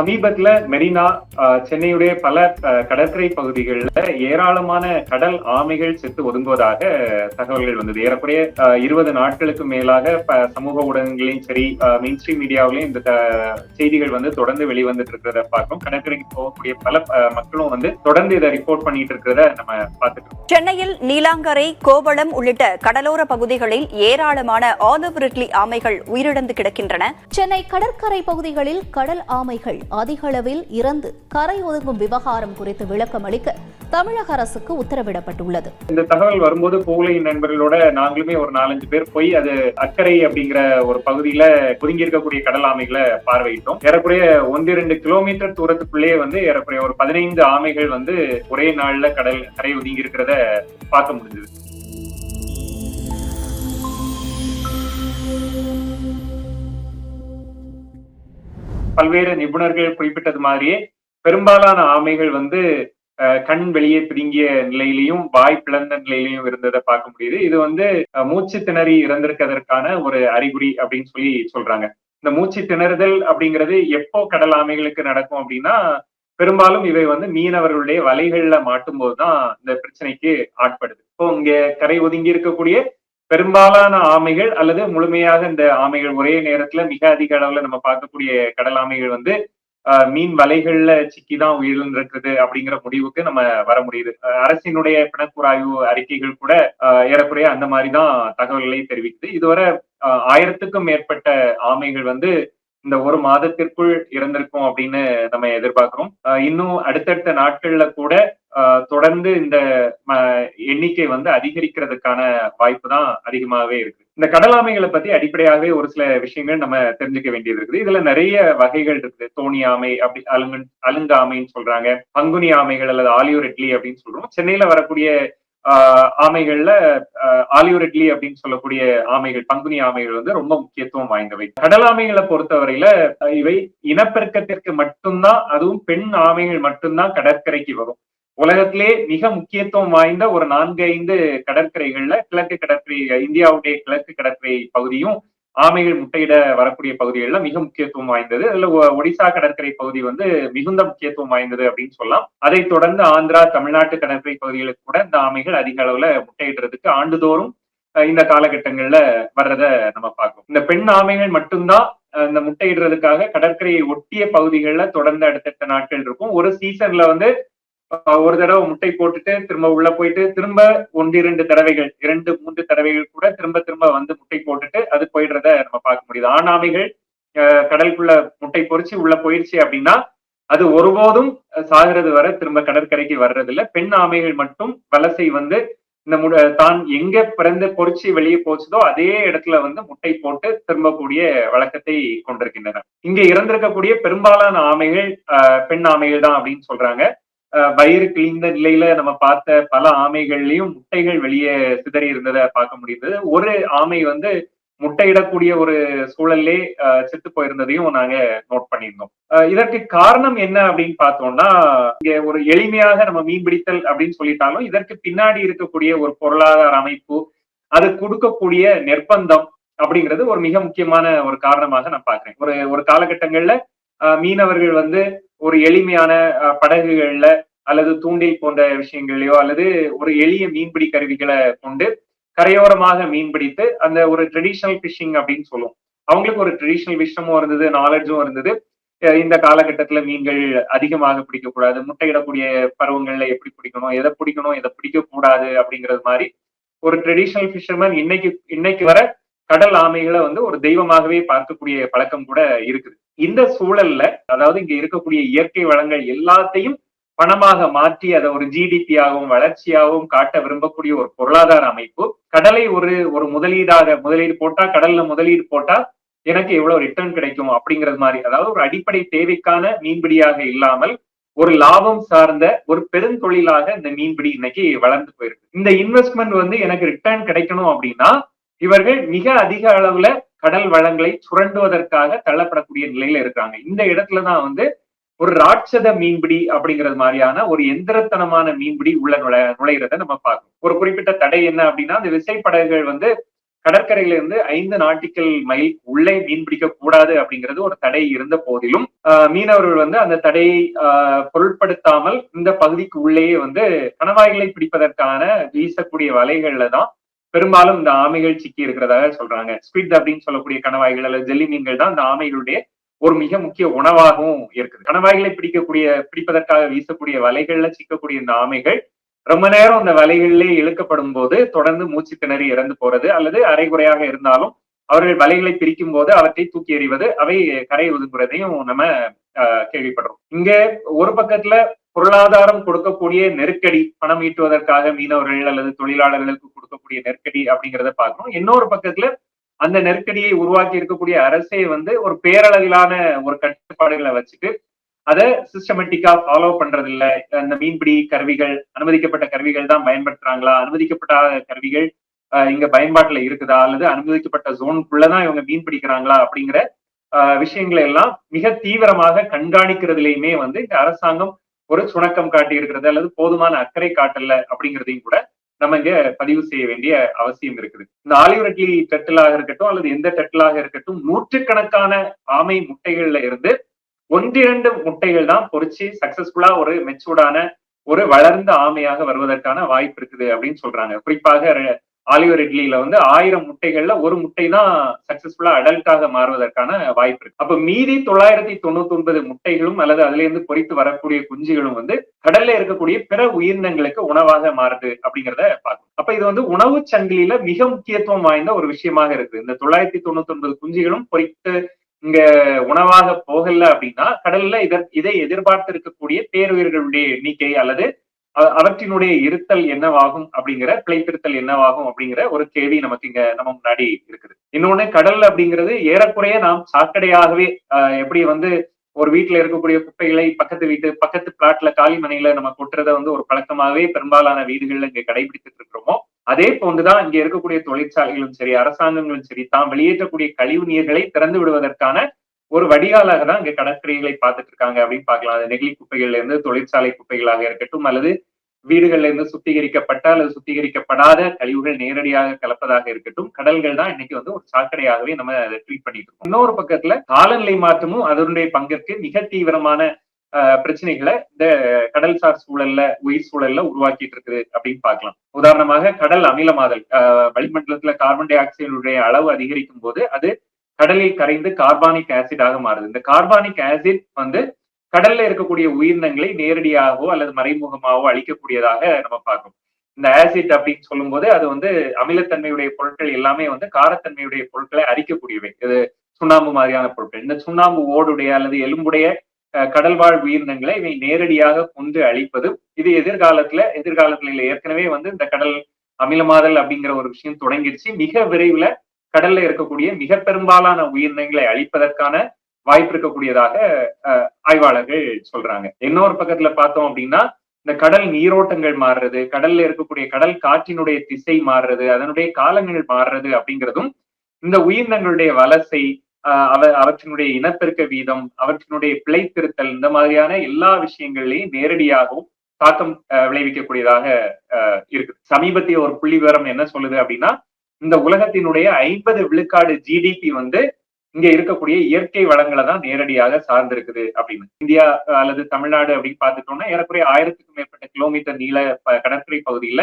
சமீபத்துல மெரினா சென்னையுடைய பல கடற்கரை பகுதிகளில் ஏராளமான கடல் ஆமைகள் செத்து ஒதுங்குவதாக தகவல்கள் வந்தது. ஏறக்குறைய இருபது நாட்களுக்கு மேலாக சமூக ஊடகங்களையும் சரி மெயின் ஸ்ட்ரீம் மீடியாவிலையும் இந்த செய்திகள் வந்து தொடர்ந்து வெளிவந்துட்டு இருக்கிறத பார்க்கிறோம். கடற்கரைக்கு போகக்கூடிய பல மக்களும் வந்து தொடர்ந்து இதை ரிப்போர்ட் பண்ணிட்டு இருக்கிறத நம்ம பார்த்துட்டு இருக்கோம். சென்னையில் நீலாங்கரை கோவளம் உள்ளிட்ட கடலோர பகுதிகளில் ஏராளமான ஆலிவ் ரிட்லி ஆமைகள் உயிரிழந்து கிடக்கின்றன. சென்னை கடற்கரை பகுதிகளில் கடல் ஆமைகள் அதிக அளவில் இறந்து கரை ஒதுங்கும் விவகாரம் குறித்து விளக்கம் அளிக்க தமிழக அரசுக்கு உத்தரவிடப்பட்டுள்ளது. இந்த தகவல் வரும்போது பூலை நண்பர்களோட நாங்களுமே ஒரு நாலஞ்சு பேர் போய் அது அக்கறை அப்படிங்கிற ஒரு பகுதியில ஒதுங்கி இருக்கக்கூடிய கடல் ஆமைகளை பார்வையிட்டோம். ஏறக்குறைய ஒன்று இரண்டு கிலோமீட்டர் தூரத்துக்குள்ளேயே வந்து ஏறக்குறைய ஒரு பதினைந்து ஆமைகள் வந்து ஒரே நாள்ல கடல் கரை ஒதுங்கி இருக்கிறத பார்க்க முடிஞ்சது. பல்வேறு நிபுணர்கள் குறிப்பிட்டது மாதிரியே பெரும்பாலான ஆமைகள் வந்து அஹ், கண் வெளியே பிதுங்கிய நிலையிலையும் வாய் பிளந்த நிலையிலையும் இருந்ததை பார்க்க முடியுது. இது வந்து மூச்சு திணறி இறந்திருக்கிறதற்கான ஒரு அறிகுறி அப்படின்னு சொல்லி சொல்றாங்க. இந்த மூச்சு திணறுதல் அப்படிங்கிறது எப்போ கடல் ஆமைகளுக்கு நடக்கும் அப்படின்னா பெரும்பாலும் இவை வந்து மீனவர்களுடைய வலைகள்ல மாட்டும் போதுதான் இந்த பிரச்சனைக்கு ஆட்படுது. இப்போ இங்க கரை ஒதுங்கி இருக்கக்கூடிய பெரும்பாலான ஆமைகள் அல்லது முழுமையாக இந்த ஆமைகள் ஒரே நேரத்துல மிக அதிக அளவுல நம்ம பார்க்கக்கூடிய கடல் ஆமைகள் வந்து மீன் வலைகள்ல சிக்கிதான் உயிரிழந்திருக்குது அப்படிங்கிற முடிவுக்கு நம்ம வர முடியுது. அரசினுடைய பிணக்குறாய்வு அறிக்கைகள் கூட ஏறக்குறைய அந்த மாதிரிதான் தகவல்களை தெரிவிக்குது. இதுவரை ஆயிரத்துக்கும் மேற்பட்ட ஆமைகள் வந்து இந்த ஒரு மாதத்திற்குள் இறந்திருக்கும் அப்படின்னு நம்ம எதிர்பார்க்கிறோம். இன்னும் அடுத்தடுத்த நாட்கள்ல கூட ஆஹ், தொடர்ந்து இந்த எண்ணிக்கை வந்து அதிகரிக்கிறதுக்கான வாய்ப்பு தான் அதிகமாகவே இருக்கு. இந்த கடலாமைகளை பத்தி அடிப்படையாகவே ஒரு சில விஷயங்கள் நம்ம தெரிஞ்சுக்க வேண்டியது இருக்குது. இதுல நிறைய வகைகள் இருக்குது. தோணி ஆமை அப்படி அலுங்கு அலுங்காமைன்னு சொல்றாங்க. பங்குனி ஆமைகள் அல்லது ஆலியூர் இட்லி அப்படின்னு சொல்றோம். சென்னையில வரக்கூடிய ஆமைகள்ல ஆலியூரெட்லி அப்படின்னு சொல்லக்கூடிய ஆமைகள் பங்குனி ஆமைகள் வந்து ரொம்ப முக்கியத்துவம் வாய்ந்தவை. கடல் ஆமைகளை பொறுத்தவரையில இவை இனப்பெருக்கத்திற்கு மட்டும்தான் அதுவும் பெண் ஆமைகள் மட்டும்தான் கடற்கரைக்கு வரும். உலகத்திலே மிக முக்கியத்துவம் வாய்ந்த ஒரு நான்கு ஐந்து கடற்கரைகள்ல கிழக்கு கடற்கரை இந்தியாவுடைய கிழக்கு கடற்கரை பகுதியும் ஆமைகள் முட்டையிட வரக்கூடிய பகுதிகளில் மிக முக்கியத்துவம் வாய்ந்தது. அதுல ஒடிசா கடற்கரை பகுதி வந்து மிகுந்த முக்கியத்துவம் வாய்ந்தது அப்படின்னு சொல்லலாம். அதைத் தொடர்ந்து ஆந்திரா தமிழ்நாட்டு கடற்கரை பகுதிகளுக்கு கூட இந்த ஆமைகள் அதிக அளவுல முட்டையிடுறதுக்கு ஆண்டுதோறும் இந்த காலகட்டங்கள்ல வர்றத நம்ம பார்க்கணும் இந்த பெண் ஆமைகள் மட்டும்தான் இந்த முட்டையிடுறதுக்காக கடற்கரையை ஒட்டிய பகுதிகளில் தொடர்ந்து அடுத்தடுத்த நாட்கள் இருக்கும். ஒரு சீசன்ல வந்து ஒரு தடவை முட்டை போட்டுட்டு திரும்ப உள்ள போயிட்டு திரும்ப ஒன்று இரண்டு தடவைகள் இரண்டு மூன்று தடவைகள் கூட திரும்ப திரும்ப வந்து முட்டை போட்டுட்டு அது போயிடுறத நம்ம பார்க்க முடியுது. ஆணாமைகள் கடலுக்குள்ள முட்டை பொறிச்சு உள்ள போயிடுச்சு அப்படின்னா அது ஒருபோதும் சாகிறது வரை திரும்ப கடற்கரைக்கு வர்றது இல்லை பெண் ஆமைகள் மட்டும் வலசை வந்து இந்த முட தான் எங்க பிறந்து பொறிச்சு வெளியே போச்சுதோ அதே இடத்துல வந்து முட்டை போட்டு திரும்பக்கூடிய வழக்கத்தை கொண்டிருக்கின்றன இங்க இறந்திருக்கக்கூடிய பெரும்பாலான ஆமைகள் பெண் ஆமைகள் தான் அப்படின்னு சொல்றாங்க. வயிறு கிழிந்த நிலையில நம்ம பார்த்த பல ஆமைகள்லயும் முட்டைகள் வெளியே சிதறி இருந்ததை பார்க்க முடியுது. ஒரு ஆமை வந்து முட்டையிடக்கூடிய ஒரு சூழல்லே அஹ், செத்து போயிருந்ததையும் நாங்க நோட் பண்ணியிருந்தோம். இதற்கு காரணம் என்ன அப்படின்னு பார்த்தோம்னா இங்க ஒரு எளிமையாக நம்ம மீன் பிடித்தல் அப்படின்னு சொல்லிட்டாலும் இதற்கு பின்னாடி இருக்கக்கூடிய ஒரு பொருளாதார அமைப்பு அது கொடுக்கக்கூடிய நிர்பந்தம் அப்படிங்கிறது ஒரு மிக முக்கியமான ஒரு காரணமாக நான் பாக்குறேன் ஒரு ஒரு காலகட்டங்கள்ல மீனவர்கள் வந்து ஒரு எளிமையான படகுகள்ல அல்லது தூண்டில் போன்ற விஷயங்களையோ அல்லது ஒரு எளிய மீன்பிடி கருவிகளை கொண்டு கரையோரமாக மீன் பிடித்து அந்த ஒரு ட்ரெடிஷ்னல் ஃபிஷிங் அப்படின்னு சொல்லுவோம். அவங்களுக்கு ஒரு ட்ரெடிஷ்னல் விஷயமும் இருந்தது நாலேஜும் இருந்தது. இந்த காலகட்டத்துல மீன்கள் அதிகமாக பிடிக்கக்கூடாது முட்டையிடக்கூடிய பருவங்கள்ல எப்படி பிடிக்கணும் எதை பிடிக்கணும் எதை பிடிக்க கூடாது அப்படிங்கிறது மாதிரி ஒரு ட்ரெடிஷ்னல் ஃபிஷர்மேன் இன்னைக்கு இன்னைக்கு வர கடல் ஆமைகளை வந்து ஒரு தெய்வமாகவே பார்க்கக்கூடிய பழக்கம் கூட இருக்குது. இந்த சூழல்ல அதாவது இங்க இருக்கக்கூடிய இயற்கை வளங்கள் எல்லாத்தையும் பணமாக மாற்றி அதை ஒரு ஜிடிபியாகவும் வளர்ச்சியாகவும் காட்ட விரும்பக்கூடிய ஒரு பொருளாதார அமைப்பு. கடலை ஒரு ஒரு முதலீடாக முதலீடு போட்டா கடல்ல முதலீடு போட்டா எனக்கு எவ்வளவு ரிட்டர்ன் கிடைக்கும் அப்படிங்கிறது மாதிரி அதாவது ஒரு அடிப்படை தேவைக்கான மீன்பிடியாக இல்லாமல் ஒரு லாபம் சார்ந்த ஒரு பெருந்தொழிலாக இந்த மீன்பிடி இன்னைக்கு வளர்ந்து போயிருக்கு. இந்த இன்வெஸ்ட்மெண்ட் வந்து எனக்கு ரிட்டர்ன் கிடைக்கணும் அப்படின்னா இவர்கள் மிக அதிக அளவுல கடல் வளங்களை சுரண்டுவதற்காக தள்ளப்படக்கூடிய நிலையில இருக்காங்க. இந்த இடத்துலதான் வந்து ஒரு ராட்சத மீன்பிடி அப்படிங்கிறது மாதிரியான ஒரு எந்திரத்தனமான மீன்பிடி உள்ள நுழை நுழைகிறத நம்ம பார்க்கணும். ஒரு குறிப்பிட்ட தடை என்ன அப்படின்னா அந்த விசைப்படகுகள் வந்து கடற்கரையில இருந்து ஐந்து நாட்டிக்கல் மைல் உள்ளே மீன் பிடிக்க கூடாது அப்படிங்கிறது ஒரு தடை இருந்த போதிலும் ஆஹ் மீனவர்கள் வந்து அந்த தடையை ஆஹ் பொருட்படுத்தாமல் இந்த பகுதிக்கு உள்ளேயே வந்து கணவாய்களை பிடிப்பதற்கான வீசக்கூடிய வலைகள்ல தான் பெரும்பாலும் இந்த ஆமைகள் சிக்கி இருக்கிறதாக சொல்றாங்க. ஸ்குவிட் அப்படின்னு சொல்லக்கூடிய கணவாய்கள் அல்லது ஜெல்லி மீன்கள் தான் இந்த ஆமைகளுடைய ஒரு மிக முக்கிய உணவாகவும் இருக்குது. கணவாய்களை பிடிக்கக்கூடிய பிடிப்பதற்காக வீசக்கூடிய வலைகள்ல சிக்கக்கூடிய இந்த ஆமைகள் ரொம்ப நேரம் அந்த வலைகளிலே இழுக்கப்படும் போது தொடர்ந்து மூச்சு திணறி இறந்து போறது அல்லது அரைகுறையாக இருந்தாலும் அவர்கள் வலைகளை பிரிக்கும் போது அவற்றை தூக்கி எறிவது அவை கரை ஒதுங்குறதையும் நம்ம கேள்விப்படுறோம். இங்க ஒரு பக்கத்துல பொருளாதாரம் கொடுக்கக்கூடிய நெருக்கடி பணம் ஈட்டுவதற்காக மீனவர்கள் அல்லது தொழிலாளர்களுக்கு இருக்கக்கூடிய நெருக்கடி அப்படிங்கிறத பார்க்கணும். இன்னொரு பக்கத்துல அந்த நெருக்கடியை உருவாக்கி இருக்கக்கூடிய அரசே வந்து ஒரு பேரளவிலான ஒரு கட்டுப்பாடுகளை வச்சுட்டு அதை சிஸ்டமேட்டிக்கா ஃபாலோ பண்றது இல்ல அந்த மீன்பிடி கருவிகள் அனுமதிக்கப்பட்ட கருவிகள் தான் பயன்படுத்துறாங்களா? அனுமதிக்கப்படாத கருவிகள் ஆஹ், இங்க பயன்பாட்டுல இருக்குதா? அல்லது அனுமதிக்கப்பட்ட ஜோனுக்குள்ளதான் இவங்க மீன் பிடிக்கிறாங்களா? அப்படிங்கிற ஆஹ், விஷயங்களை எல்லாம் மிக தீவிரமாக கண்காணிக்கிறதுலயுமே வந்து இந்த அரசாங்கம் ஒரு சுணக்கம் காட்டி இருக்கிறது அல்லது போதுமான அக்கறை காட்டல அப்படிங்கிறதையும் கூட நம்ம இங்க பதிவு செய்ய வேண்டிய அவசியம் இருக்குது. இந்த ஆலிவரட்லி டெட்டிலாக இருக்கட்டும் அல்லது எந்த டெட்டிலாக இருக்கட்டும் நூற்றுக்கணக்கான ஆமை முட்டைகள்ல இருந்து ஒன்றிரண்டு முட்டைகள் தான் பொறிச்சு சக்சஸ்ஃபுல்லா ஒரு மெச்சூர்டான ஒரு வளர்ந்த ஆமையாக வருவதற்கான வாய்ப்பு இருக்குது அப்படின்னு சொல்றாங்க. குறிப்பாக ஆலிவர் இட்லியில வந்து ஆயிரம் முட்டைகள்ல ஒரு முட்டை தான் சக்சஸ்ஃபுல்லா அடல்ட்டாக மாறுவதற்கான வாய்ப்பு இருக்கு. அப்ப மீதி தொள்ளாயிரத்தி தொண்ணூத்தி ஒன்பது முட்டைகளும் அல்லது அதுல இருந்து பொறித்து வரக்கூடிய குஞ்சுகளும் வந்து கடல்ல இருக்கக்கூடிய பிற உயிரினங்களுக்கு உணவாக மாறுது அப்படிங்கிறத பார்க்கணும். அப்ப இது வந்து உணவு சங்கிலியில மிக முக்கியத்துவம் வாய்ந்த ஒரு விஷயமாக இருக்கு இந்த தொள்ளாயிரத்தி தொண்ணூத்தி ஒன்பது குஞ்சுகளும் பொறித்து இங்க உணவாக போகல அப்படின்னா கடல்ல இத இதை எதிர்பார்த்து இருக்கக்கூடிய பேருயிர்களுடைய எண்ணிக்கை அல்லது அவற்றினுடைய இருத்தல் என்னவாகும் அப்படிங்கிற பிழைத்திருத்தல் என்னவாகும் அப்படிங்கிற ஒரு கேள்வி நமக்கு இங்க நம்ம முன்னாடி இருக்குது. இன்னொன்னு கடல் அப்படிங்கிறது ஏறக்குறைய நாம் சாக்கடையாகவே ஆஹ், எப்படி வந்து ஒரு வீட்டுல இருக்கக்கூடிய குப்பைகளை பக்கத்து வீட்டு பக்கத்து பிளாட்ல காலி மனையில நம்ம கொட்டுறதை வந்து ஒரு பழக்கமாகவே பெரும்பாலான வீடுகள்ல இங்க கடைபிடித்துட்டு இருக்கிறோமோ அதே போன்றுதான் இங்க இருக்கக்கூடிய தொழிற்சாலைகளும் சரி அரசாங்கங்களும் சரி தாம் வெளியேற்றக்கூடிய கழிவு நீர்களை திறந்து விடுவதற்கான ஒரு வடிகாலாக தான் இங்க கடற்கரைகளை பார்த்துட்டு இருக்காங்க அப்படின்னு பார்க்கலாம். அது நெகிழி குப்பைகள்ல இருந்து தொழிற்சாலை குப்பைகளாக இருக்கட்டும் அல்லது வீடுகள்ல இருந்து சுத்திகரிக்கப்பட்ட அல்லது சுத்திகரிக்கப்படாத கழிவுகள் நேரடியாக கலப்பதாக இருக்கட்டும் கடல்கள் தான் இன்னைக்கு வந்து ஒரு சாக்கடையாகவே நம்ம அதை ட்ரீட் பண்ணிட்டு இருக்கோம். இன்னொரு பக்கத்துல காலநிலை மாற்றமும் அதனுடைய பங்கிற்கு மிக தீவிரமான ஆஹ், பிரச்சனைகளை இந்த கடல்சார் சூழல்ல உயிர் சூழல்ல உருவாக்கிட்டு இருக்குது அப்படின்னு பார்க்கலாம். உதாரணமாக கடல் அமிலமாதல் ஆஹ், வளிமண்டலத்துல கார்பன் டை ஆக்சைடுடைய அளவு அதிகரிக்கும் போது அது கடலில் கரைந்து கார்பானிக் ஆசிடாக மாறுது. இந்த கார்பானிக் ஆசிட் வந்து கடல்ல இருக்கக்கூடிய உயிரினங்களை நேரடியாகவோ அல்லது மறைமுகமாகவோ அழிக்கக்கூடியதாக நம்ம பார்க்கணும் இந்த ஆசிட் அப்படின்னு சொல்லும்போது அது வந்து அமிலத்தன்மையுடைய பொருட்கள் எல்லாமே வந்து காரத்தன்மையுடைய பொருட்களை அரிக்கக்கூடியவை. இது சுண்ணாம்பு மாதிரியான பொருட்கள். இந்த சுண்ணாம்பு ஓடுடைய அல்லது எலும்புடைய கடல்வாழ் உயிரினங்களை இவை நேரடியாக கொண்டு அழிப்பது. இது எதிர்காலத்துல எதிர்காலத்துல இல்லை ஏற்கனவே வந்து இந்த கடல் அமிலமாதல் அப்படிங்கிற ஒரு விஷயம் தொடங்கிடுச்சு. மிக விரைவில் கடல்ல இருக்கக்கூடிய மிக பெரும்பாலான உயிரினங்களை அழிப்பதற்கான வாய்ப்பு இருக்கக்கூடியதாக அஹ், ஆய்வாளர்கள் சொல்றாங்க. இன்னொரு பக்கத்துல பார்த்தோம் அப்படின்னா இந்த கடல் நீரோட்டங்கள் மாறுறது கடல்ல இருக்கக்கூடிய கடல் காற்றினுடைய திசை மாறுறது அதனுடைய காலங்கள் மாறுறது அப்படிங்கிறதும் இந்த உயிரினங்களுடைய வலசை ஆஹ் அவ அவற்றினுடைய இனப்பெருக்க வீதம் அவற்றினுடைய பிழைத்திருத்தல் இந்த மாதிரியான எல்லா விஷயங்கள்லையும் நேரடியாகவும் தாக்கம் விளைவிக்கக்கூடியதாக ஆஹ் இருக்கு சமீபத்திய ஒரு புள்ளி விவரம் என்ன சொல்லுது அப்படின்னா இந்த உலகத்தினுடைய ஐம்பது விழுக்காடு ஜிடிபி வந்து இங்க இருக்கக்கூடிய இயற்கை வளங்களை தான் நேரடியாக சார்ந்திருக்குது அப்படின்னு. இந்தியா அல்லது தமிழ்நாடு அப்படின்னு பார்த்துட்டோம்னா ஏறக்குறைய ஆயிரத்துக்கும் மேற்பட்ட கிலோமீட்டர் நீள ப- கடற்கரை பகுதியில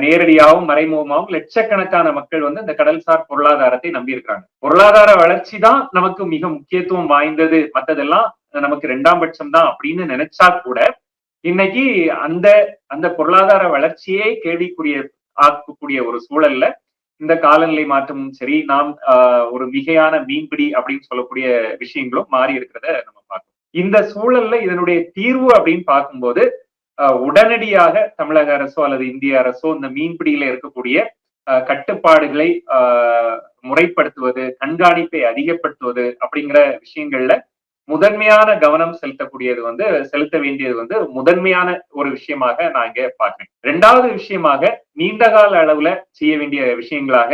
நேரடியாகவும் மறைமுகமாகவும் லட்சக்கணக்கான மக்கள் வந்து இந்த கடல்சார் பொருளாதாரத்தை நம்பி இருக்கிறாங்க பொருளாதார வளர்ச்சி தான் நமக்கு மிக முக்கியத்துவம் வாய்ந்தது. மற்றதெல்லாம் நமக்கு இரண்டாம் பட்சம் தான் அப்படின்னு நினைச்சா கூட இன்னைக்கு அந்த அந்த பொருளாதார வளர்ச்சியே கேள்விக்குரிய ஆக்கக்கூடிய ஒரு சூழல்ல இந்த காலநிலை மாற்றமும் சரி நாம் ஆஹ், ஒரு மிகையான மீன்பிடி அப்படின்னு சொல்லக்கூடிய விஷயங்களும் மாறி இருக்கிறத நம்ம பார்க்கணும். இந்த சூழல்ல இதனுடைய தீர்வு அப்படின்னு பார்க்கும்போது ஆஹ், உடனடியாக தமிழக அரசோ அல்லது இந்திய அரசோ இந்த மீன்பிடியில இருக்கக்கூடிய ஆஹ், கட்டுப்பாடுகளை ஆஹ், முறைப்படுத்துவது கண்காணிப்பை அதிகப்படுத்துவது அப்படிங்கிற விஷயங்கள்ல முதன்மையான கவனம் செலுத்தக்கூடியது வந்து செலுத்த வேண்டியது வந்து முதன்மையான ஒரு விஷயமாக நான் இங்க பார்க்கிறேன். ரெண்டாவது விஷயமாக நீண்டகால அளவுல செய்ய வேண்டிய விஷயங்களாக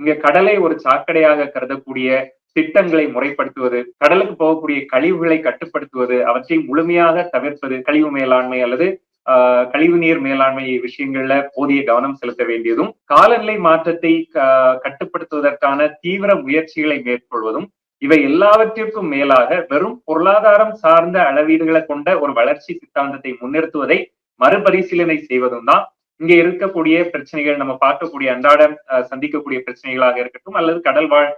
இங்க கடலை ஒரு சாக்கடையாக கருதக்கூடிய திட்டங்களை முறைப்படுத்துவது கடலுக்கு போகக்கூடிய கழிவுகளை கட்டுப்படுத்துவது அவற்றை முழுமையாக தவிர்ப்பது கழிவு மேலாண்மை அல்லது ஆஹ் கழிவுநீர் மேலாண்மை விஷயங்கள்ல போதிய கவனம் செலுத்த வேண்டியதும் காலநிலை மாற்றத்தை க- கட்டுப்படுத்துவதற்கான தீவிர முயற்சிகளை மேற்கொள்வதும் இவை எல்லாவற்றிற்கும் மேலாக வெறும் பொருளாதாரம் சார்ந்த அளவீடுகளை கொண்ட ஒரு வளர்ச்சி சித்தாந்தத்தை முன்னிறுத்துவதை மறுபரிசீலனை செய்வதும் தான். இங்க இருக்கக்கூடிய பிரச்சனைகள் நம்ம பார்க்கக்கூடிய அன்றாடம் சந்திக்கக்கூடிய பிரச்சனைகளாக இருக்கட்டும் அல்லது கடல் வாழ்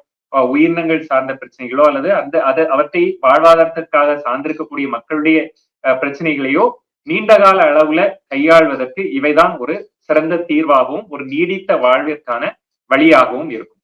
உயிரினங்கள் சார்ந்த பிரச்சனைகளோ அல்லது அந்த அது அவற்றை வாழ்வாதாரத்திற்காக சார்ந்திருக்கக்கூடிய மக்களுடைய அஹ், பிரச்சனைகளையோ நீண்டகால அளவுல கையாள்வதற்கு இவைதான் ஒரு சிறந்த தீர்வாகவும் ஒரு நீடித்த வாழ்விற்கான வழியாகவும் இருக்கும்.